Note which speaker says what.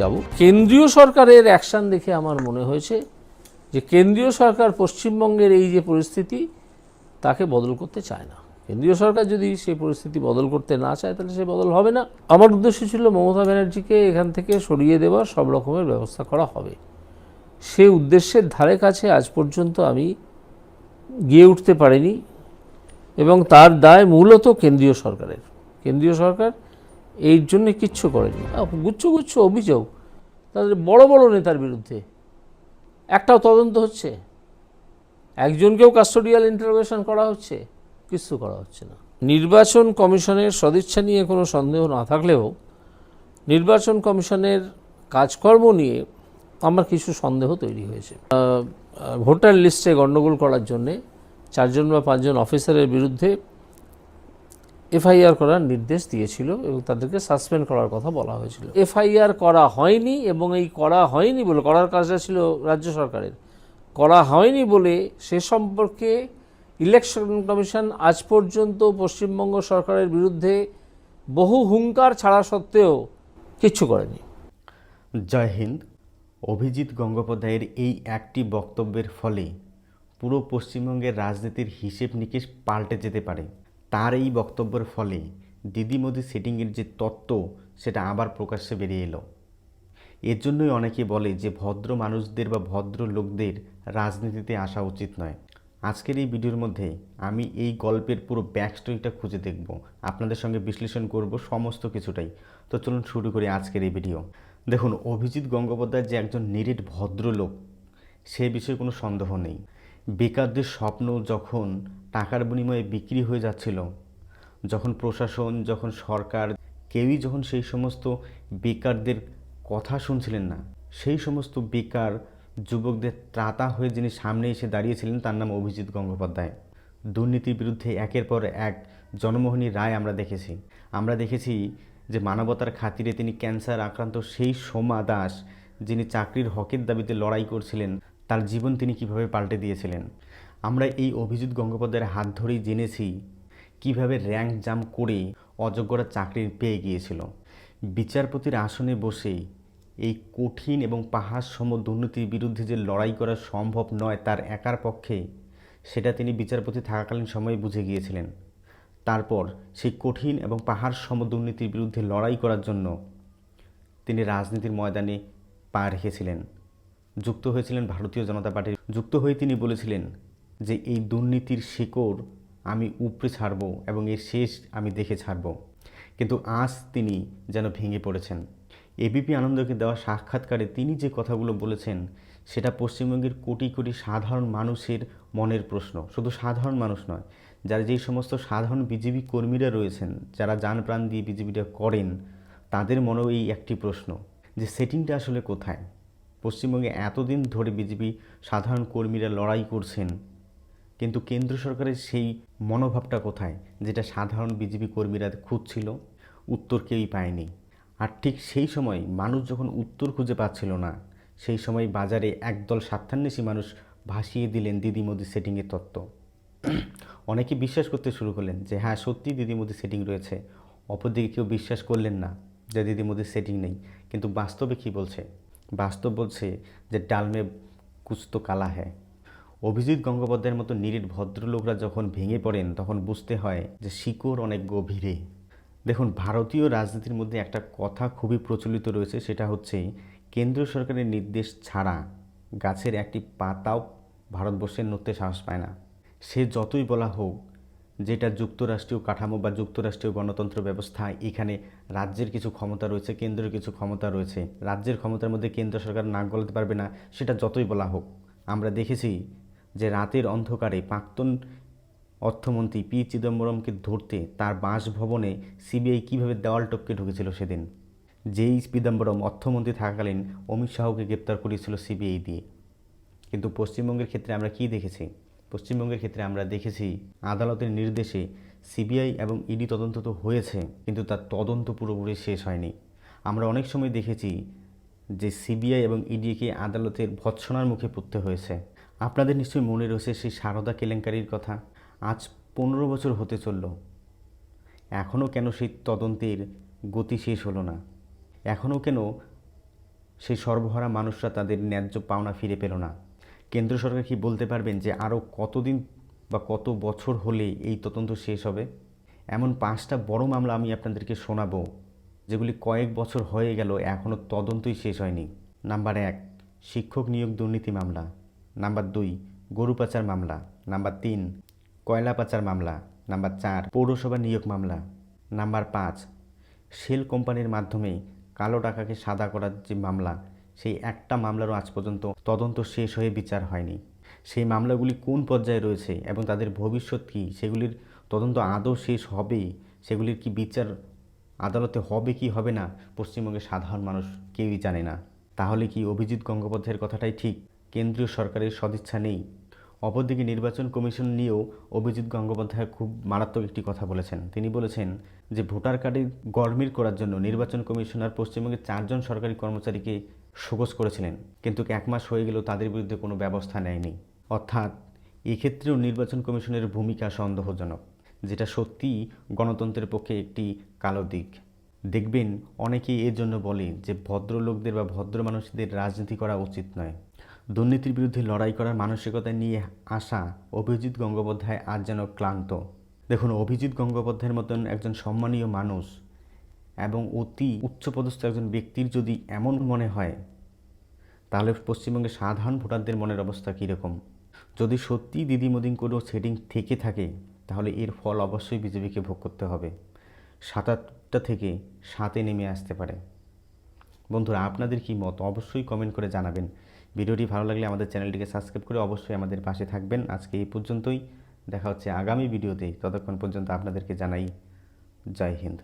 Speaker 1: যাব। কেন্দ্রীয় সরকারের অ্যাকশন দেখে আমার মনে হয়েছে যে কেন্দ্রীয় সরকার পশ্চিমবঙ্গের এই যে পরিস্থিতি, তাকে বদল করতে চায় না। কেন্দ্রীয় সরকার যদি সেই পরিস্থিতি বদল করতে না চায়, তাহলে সে বদল হবে না। আমার উদ্দেশ্য ছিল মমতা ব্যানার্জিকে এখান থেকে সরিয়ে দেওয়ার, সব রকমের ব্যবস্থা করা হবে। সে উদ্দেশ্যের ধারে কাছে আজ পর্যন্ত আমি গিয়ে উঠতে পারিনি এবং তার দায় মূলত কেন্দ্রীয় সরকারের। কেন্দ্রীয় সরকার এই জন্য কিচ্ছু করেনি। গুচ্ছ গুচ্ছ অভিযোগ। তাদের বড় বড় নেতার বিরুদ্ধে। একটাও তদন্ত হচ্ছে। একজনকেও কাস্টোডিয়াল ইন্টারোগেশন করা হচ্ছে। কিছু করা হচ্ছে না। নির্বাচন কমিশনের সদিচ্ছা নিয়ে কোনো সন্দেহ না থাকলেও নির্বাচন কমিশনের কাজকর্ম নিয়ে আমার কিছু সন্দেহ তৈরি হয়েছে। ভোটার লিস্টে গণ্ডগোল করার জন্যে চারজন বা পাঁচজন অফিসারের বিরুদ্ধে এফআইআর করার নির্দেশ দিয়েছিল এবং তাদেরকে সাসপেন্ড করার কথা বলা হয়েছিল। এফআইআর করা হয়নি এবং এই করা হয়নি বলে করার কাজটা ছিল রাজ্য সরকারের। করা হয়নি বলে সে সম্পর্কে ইলেকশন কমিশন আজ পর্যন্ত পশ্চিমবঙ্গ সরকারের বিরুদ্ধে বহু হুঙ্কার ছাড়া সত্ত্বেও কিচ্ছু করেনি।
Speaker 2: জয় হিন্দ। অভিজিৎ গঙ্গোপাধ্যায়ের এই একটি বক্তব্যের ফলে পুরো পশ্চিমবঙ্গের রাজনীতির হিসেব নিকেশ পাল্টে যেতে পারে। তার এই বক্তব্যের ফলে দিদি মোদি সেটিংয়ের যে তত্ত্ব, সেটা আবার প্রকাশ্যে বেরিয়ে এলো। এর জন্যই অনেকে বলে যে ভদ্র মানুষদের বা ভদ্র লোকদের রাজনীতিতে আসা উচিত নয়। আজকের এই ভিডিওর মধ্যে আমি এই গল্পের পুরো ব্যাক স্টোরিটা খুঁজে দেখব। আপনাদের সঙ্গে বিশ্লেষণ করব সমস্ত কিছুটাই। তো চলুন শুরু করি আজকের এই ভিডিও। দেখুন, অভিজিৎ গঙ্গোপাধ্যায় যে একজন নিরিট ভদ্রলোক, সে বিষয়ে কোনো সন্দেহ নেই। বেকারদের স্বপ্ন যখন টাকার বিনিময়ে বিক্রি হয়ে যাচ্ছিল, যখন প্রশাসন, যখন সরকার, কেউই যখন সেই সমস্ত বেকারদের কথা শুনছিলেন না, সেই সমস্ত বেকার যুবকদের ত্রাতা হয়ে যিনি সামনে এসে দাঁড়িয়েছিলেন, তার নাম অভিজিৎ গঙ্গোপাধ্যায়। দুর্নীতির বিরুদ্ধে একের পর এক জনমোহনী রায় আমরা দেখেছি। আমরা দেখেছি যে মানবতার খাতিরে তিনি ক্যান্সার আক্রান্ত সেই সোমা দাস, যিনি চাকরির হকের দাবিতে লড়াই করছিলেন তার জীবন তিনি কীভাবে পাল্টে দিয়েছিলেন? আমরা এই অভিজিৎ গঙ্গোপাধ্যায়ের হাত ধরেই জেনেছি কীভাবে র্যাঙ্ক জাম করে অযোগ্যরা চাকরি পেয়ে গিয়েছিল। বিচারপতির আসনে বসে এই কঠিন এবং পাহাড় সম দুর্নীতির বিরুদ্ধে যে লড়াই করা সম্ভব নয় তার একার পক্ষে, সেটা তিনি বিচারপতি থাকাকালীন সময়ে বুঝে গিয়েছিলেন। তারপর সেই কঠিন এবং পাহাড় সম দুর্নীতির বিরুদ্ধে লড়াই করার জন্য তিনি রাজনীতির ময়দানে পা রেখেছিলেন। যুক্ত হয়েছিলেন ভারতীয় জনতা পার্টির। যুক্ত হয়ে তিনি বলেছিলেন যে, এই দুর্নীতির শিকড় আমি উপড়ে ছাড়ব এবং এর শেষ আমি দেখে ছাড়ব। কিন্তু আজ তিনি যেন ভেঙে পড়েছেন। এবিপি আনন্দকে দেওয়া সাক্ষাৎকারে তিনি যে কথাগুলো বলেছেন, সেটা পশ্চিমবঙ্গের কোটি কোটি সাধারণ মানুষের মনের প্রশ্ন। শুধু সাধারণ মানুষ নয়, যারা যেই সমস্ত সাধারণ বিজেপি কর্মীরা রয়েছেন, যারা যান প্রাণ দিয়ে বিজেপিটা করেন, তাদের মনেও এই একটি প্রশ্ন যে, সেটিংটা আসলে কোথায়? পশ্চিমবঙ্গে এতদিন ধরে বিজেপি সাধারণ কর্মীরা লড়াই করছেন, কিন্তু কেন্দ্র সরকারের সেই মনোভাবটা কোথায়? যেটা সাধারণ বিজেপি কর্মীরা খুঁজছিল, উত্তর কেউই পায়নি। আর ঠিক সেই সময় মানুষ যখন উত্তর খুঁজে পাচ্ছিল না, সেই সময় বাজারে একদল স্বার্থান্বেষী মানুষ ভাসিয়ে দিলেন দিদি মোদি সেটিংয়ের তত্ত্ব। অনেকে বিশ্বাস করতে শুরু করলেন যে হ্যাঁ সত্যি দিদি মোদি সেটিং রয়েছে। অপরদিকে কেউ বিশ্বাস করলেন না যে, দিদি মোদির সেটিং নেই। কিন্তু বাস্তবে কী বলছে? বাস্তব বলছে যে ডালমে কুস্ত কালা হ্যায়। অভিজিৎ গঙ্গোপাধ্যায়ের মতো নিরিট ভদ্রলোকরা যখন ভেঙে পড়েন, তখন বুঝতে হয় যে শিকড় অনেক গভীরে। দেখুন, ভারতীয় রাজনীতির মধ্যে একটা কথা খুবই প্রচলিত রয়েছে, সেটা হচ্ছে কেন্দ্র সরকারের নির্দেশ ছাড়া গাছের একটি পাতাও ভারতবর্ষের নড়তে সাহস পায় না। সে যতই বলা হোক যেটা যুক্তরাষ্ট্রীয় কাঠামো বা যুক্তরাষ্ট্রীয় গণতন্ত্র ব্যবস্থা, এখানে রাজ্যের কিছু ক্ষমতা রয়েছে, কেন্দ্রের কিছু ক্ষমতা রয়েছে। রাজ্যের ক্ষমতার মধ্যে কেন্দ্র সরকার নাক গলাতে পারবে না, সেটা যতই বলা হোক। আমরা দেখেছি যে রাতের অন্ধকারে প্রাক্তন অর্থমন্ত্রী পি চিদম্বরমকে ধরতে তার বাসভবনে সিবিআই কীভাবে দেওয়াল টপকে ঢুকেছিল সেদিন? যেই চিদম্বরম অর্থমন্ত্রী থাকাকালীন অমিত শাহকে গ্রেপ্তার করিয়েছিল সিবিআই দিয়ে। কিন্তু পশ্চিমবঙ্গের ক্ষেত্রে আমরা কি দেখেছি? পশ্চিমবঙ্গের ক্ষেত্রে আমরা দেখেছি, আদালতের নির্দেশে সিবিআই এবং ইডি তদন্ত তো হয়েছে, কিন্তু তার তদন্ত পুরোপুরি শেষ হয়নি। আমরা অনেক সময় দেখেছি যে সিবিআই এবং ইডিকে আদালতের ভৎসনার মুখে পড়তে হয়েছে। আপনাদের নিশ্চয়ই মনে রয়েছে সেই সারদা কেলেঙ্কারির কথা। আজ পনেরো বছর হতে চলল। এখনও কেন সেই তদন্তের গতি শেষ হলো না? এখনও কেন সেই সর্বহারা মানুষরা তাদের ন্যায্য পাওনা ফিরে পেল না? কেন্দ্র সরকার কি বলতে পারবেন যে আরও কতদিন বা কত বছর হলে এই তদন্ত শেষ হবে? এমন পাঁচটা বড় মামলা আমি আপনাদেরকে শোনাবো, যেগুলি কয়েক বছর হয়ে গেল এখনও তদন্তই শেষ হয়নি। নাম্বার এক, শিক্ষক নিয়োগ দুর্নীতি মামলা। নাম্বার দুই, গরু পাচার মামলা। নাম্বার তিন, কয়লা পাচার মামলা। নাম্বার চার, পৌরসভা নিয়োগ মামলা। নাম্বার পাঁচ, শেল কোম্পানির মাধ্যমে কালো টাকাকে সাদা করার যে মামলা সেই একটা মামলারও আজ পর্যন্ত তদন্ত শেষ হয়ে বিচার হয়নি। সেই মামলাগুলি কোন পর্যায়ে রয়েছে এবং তাদের ভবিষ্যৎ কী? সেগুলির তদন্ত আদৌ শেষ হবে সেগুলির কি বিচার আদালতে হবে কি হবে না? পশ্চিমবঙ্গের সাধারণ মানুষ কেউই জানে না। তাহলে কি অভিজিৎ গঙ্গোপাধ্যায়ের কথাটাই ঠিক? কেন্দ্রীয় সরকারের সদিচ্ছা নেই। অপরদিকে নির্বাচন কমিশন নিয়েও অভিজিৎ গঙ্গোপাধ্যায় খুব মারাত্মক একটি কথা বলেছেন। তিনি বলেছেন যে, ভোটার কার্ডে গরমির করার জন্য নির্বাচন কমিশনার পশ্চিমবঙ্গের চারজন সরকারি কর্মচারীকে শোকজ করেছিলেন। কিন্তু এক মাস হয়ে গেলেও তাদের বিরুদ্ধে কোনো ব্যবস্থা নেয়নি। অর্থাৎ এক্ষেত্রেও নির্বাচন কমিশনের ভূমিকা সন্দেহজনক, যেটা সত্যিই গণতন্ত্রের পক্ষে একটি কালো দিক। দেখবেন, অনেকেই এর জন্য বলে যে, ভদ্রলোকদের বা ভদ্র মানুষদের রাজনীতি করা উচিত নয়। দুর্নীতির বিরুদ্ধে লড়াই করার মানসিকতা নিয়ে আসা অভিজিৎ গঙ্গোপাধ্যায় আজ যেন ক্লান্ত। দেখুন, অভিজিৎ গঙ্গোপাধ্যায়ের মতন একজন সম্মানীয় মানুষ এবং অতি উচ্চপদস্থ একজন ব্যক্তির যদি এমন মনে হয়, তাহলে পশ্চিমবঙ্গের সাধারণ ভোটারদের মনের অবস্থা কীরকম? যদি সত্যিই দিদি মোদিন কোনো সেটিং থেকে থাকে, তাহলে এর ফল অবশ্যই বিজেপিকে ভোগ করতে হবে। সাত আটটা থেকে সাতে নেমে আসতে পারে। বন্ধুরা, আপনাদের কি মত? অবশ্যই কমেন্ট করে জানাবেন। ভিডিওটি ভালো লাগলে আমাদের চ্যানেলটিকে সাবস্ক্রাইব করে অবশ্যই আমাদের পাশে থাকবেন। আজকে এই পর্যন্তই। দেখা হচ্ছে আগামী ভিডিওতে। ততক্ষণ পর্যন্ত আপনাদেরকে জানাই জয় হিন্দ।